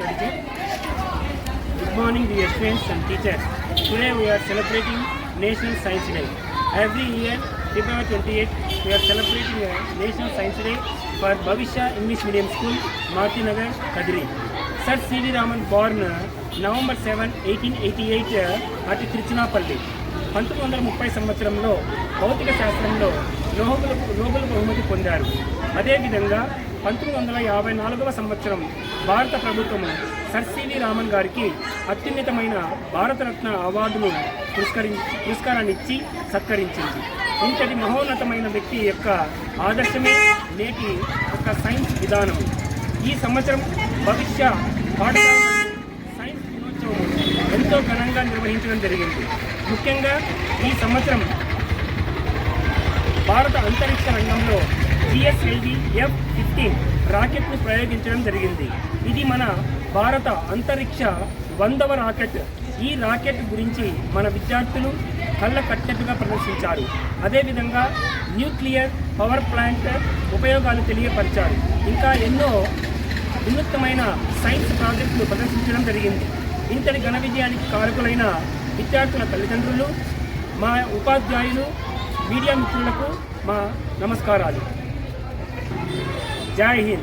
Good morning dear students and teachers. Today we are celebrating National Science Day. Every year, February 28, we are celebrating a National Science Day for Bhavishya English Medium School, Martinagar, Kadri. Sir C.D. Raman born November seven eighteen eighty eight అటు తిరుచినాపల్లి పంతొమ్మిది వందల ముప్పై సంవత్సరంలో భౌతిక శాస్త్రంలో Nobel Nobel బహుమతి పొందారు అదేవిధంగా పంతొమ్మిది వందల యాభై నాలుగవ సంవత్సరం భారత ప్రభుత్వం సర్ సివి రామన్ గారికి అత్యున్నతమైన భారతరత్న అవార్డును పురస్కరి పురస్కారాన్ని ఇచ్చి సత్కరించింది. ఇంతటి మహోన్నతమైన వ్యక్తి యొక్క ఆదర్శమే నేటి ఒక సైన్స్ విధానం. ఈ సంవత్సరం భవిష్య పాఠశాల సైన్స్ దినోత్సవం ఎంతో ఘనంగా నిర్వహించడం జరిగింది. ముఖ్యంగా ఈ సంవత్సరం భారత అంతరిక్ష రంగంలో జిఎస్ఎల్వి ఎఫ్ ఫిఫ్టీన్ రాకెట్ను ప్రయోగించడం జరిగింది. ఇది మన భారత అంతరిక్ష వందవ రాకెట్. ఈ రాకెట్ గురించి మన విద్యార్థులు కళ్ళ కట్టెట్టుగా ప్రదర్శించారు. అదేవిధంగా న్యూక్లియర్ పవర్ ప్లాంట్ ఉపయోగాలు తెలియపరిచారు. ఇంకా ఎన్నో వినూత్నమైన సైన్స్ ప్రాజెక్టులు ప్రదర్శించడం జరిగింది. ఇంతటి ఘన విజయానికి కారకులైన విద్యార్థుల తల్లిదండ్రులు మా ఉపాధ్యాయులు మీడియా మిత్రులకు మా నమస్కారాలు. 加一下